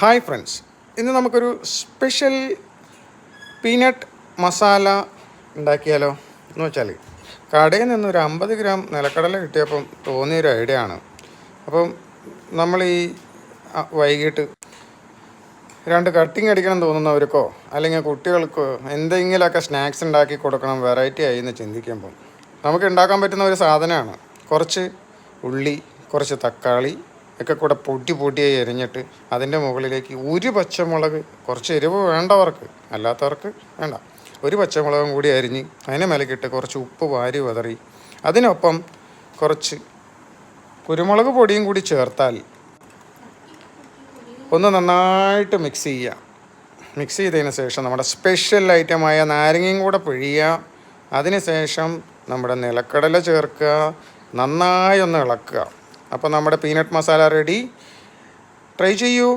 Hi friends ഇന്ന് നമുക്കൊരു special peanut masala ഉണ്ടാക്കിയാലോ എന്ന് വെച്ചാൽ കടയിൽ നിന്ന് ഒരു അമ്പത് ഗ്രാം നിലക്കടല കിട്ടിയപ്പം തോന്നിയൊരു ഐഡിയ ആണ്. അപ്പം നമ്മൾ ഈ വൈകിട്ട് രണ്ട് കട്ടിങ് അടിക്കണം തോന്നുന്നവർക്കോ അല്ലെങ്കിൽ കുട്ടികൾക്കോ എന്തെങ്കിലുമൊക്കെ സ്നാക്സ് ഉണ്ടാക്കി കൊടുക്കണം വെറൈറ്റി ആയി എന്ന് ചിന്തിക്കുമ്പം നമുക്ക് ഉണ്ടാക്കാൻ പറ്റുന്ന ഒരു സാധനമാണ് കുറച്ച് ഉള്ളി കുറച്ച് തക്കാളി ഒക്കെ കൂടെ പൊട്ടി പൊട്ടിയായി എരിഞ്ഞിട്ട് അതിന്റെ മുകളിലേക്ക് ഒരു പച്ചമുളക് കുറച്ച് എരിവ് വേണ്ടവർക്ക് അല്ലാത്തവർക്ക് വേണ്ട. ഒരു പച്ചമുളകും കൂടി അരിഞ്ഞ് അതിനെ മേലേക്കിട്ട് കുറച്ച് ഉപ്പ് വാരി വതറി. അതിനൊപ്പം കുറച്ച് കുരുമുളക് പൊടിയും കൂടി ചേർത്താൽ ഒന്ന് നന്നായിട്ട് മിക്സ് ചെയ്യുക. മിക്സ് ചെയ്തതിന് ശേഷം നമ്മുടെ സ്പെഷ്യൽ ഐറ്റമായ നാരങ്ങയും കൂടെ പിഴിയുക. അതിന് ശേഷം നമ്മുടെ നിലക്കടല ചേർക്കുക. നന്നായി ഒന്ന് ഇളക്കുക. അപ്പോൾ നമ്മുടെ പീനട്ട് മസാല റെഡി ട്രൈ ചെയ്യൂ.